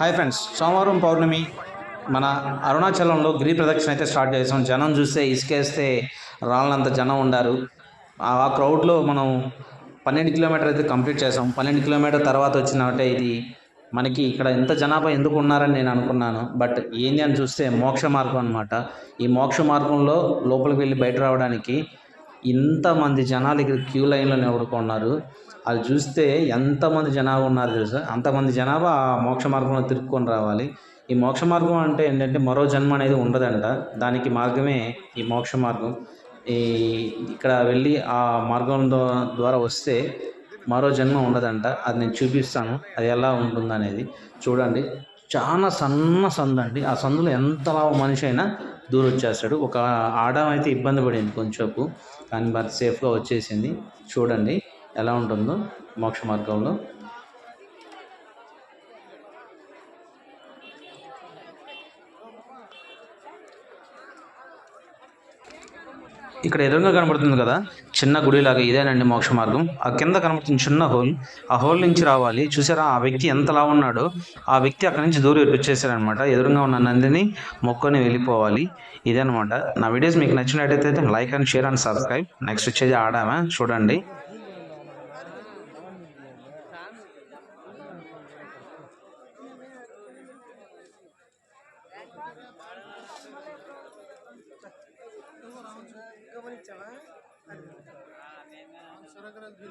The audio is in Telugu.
హాయ్ ఫ్రెండ్స్ సోమవారం పౌర్ణమి మన అరుణాచలంలో గిరి ప్రదక్షిణ అయితే స్టార్ట్ చేసాం. జనం చూస్తే ఇసుకేస్తే రాళ్ళంత జనం ఉండారు. ఆ క్రౌడ్లో మనం పన్నెండు కిలోమీటర్ అయితే కంప్లీట్ చేసాం. పన్నెండు కిలోమీటర్ తర్వాత వచ్చినట్టే ఇది మనకి ఇక్కడ ఎంత జనాభా ఎందుకు ఉన్నారని నేను అనుకున్నాను. బట్ ఏంది అని చూస్తే మోక్ష మార్గం అనమాట ఈ మోక్ష మార్గంలో లోపలికి వెళ్ళి బయట రావడానికి ఇంతమంది జనాలు ఇక్కడ క్యూ లైన్లో నిలబడుకున్నారు అది చూస్తే ఎంతమంది జనాభా ఉన్నారు తెలుసా? అంతమంది జనాభా ఆ మోక్ష మార్గంలో తిరుక్కొని రావాలి. ఈ మోక్ష మార్గం అంటే ఏంటంటే మరో జన్మ అనేది ఉండదంట. దానికి మార్గమే ఈ మోక్ష మార్గం. ఈ ఇక్కడ వెళ్ళి ఆ మార్గం ద్వారా వస్తే మరో జన్మ ఉండదంట. అది నేను చూపిస్తాను. అది ఎలా ఉంటుందనేది. చూడండి. చాలా సన్న సందండి. అండి ఆ సందులో ఎంత మనిషి అయినా దూరం వచ్చేస్తాడు ఒక ఆడం అయితే ఇబ్బంది పడింది కొంచెంసేపు కానీ మరి సేఫ్గా వచ్చేసింది. చూడండి ఎలా ఉంటుందో మోక్ష మార్గంలో. ఇక్కడ ఎదురుగా కనబడుతుంది కదా? చిన్న గుడిలాగా ఇదేనండి మోక్ష మార్గం. ఆ కింద కనబడుతుంది చిన్న హోల్ ఆ హోల్ నుంచి రావాలి. చూసారా ఆ వ్యక్తి ఎంతలా ఉన్నాడో? ఆ వ్యక్తి అక్కడి నుంచి దూరం వచ్చేసారనమాట ఎదురుగా ఉన్న నందిని మొక్కని వెళ్ళిపోవాలి. ఇదనమాట. నా వీడియోస్ మీకు నచ్చినట్టయితే like and share and subscribe. Next వచ్చేది ఆడామా? చూడండి. Thank you. వచ్చావా సురకరాజు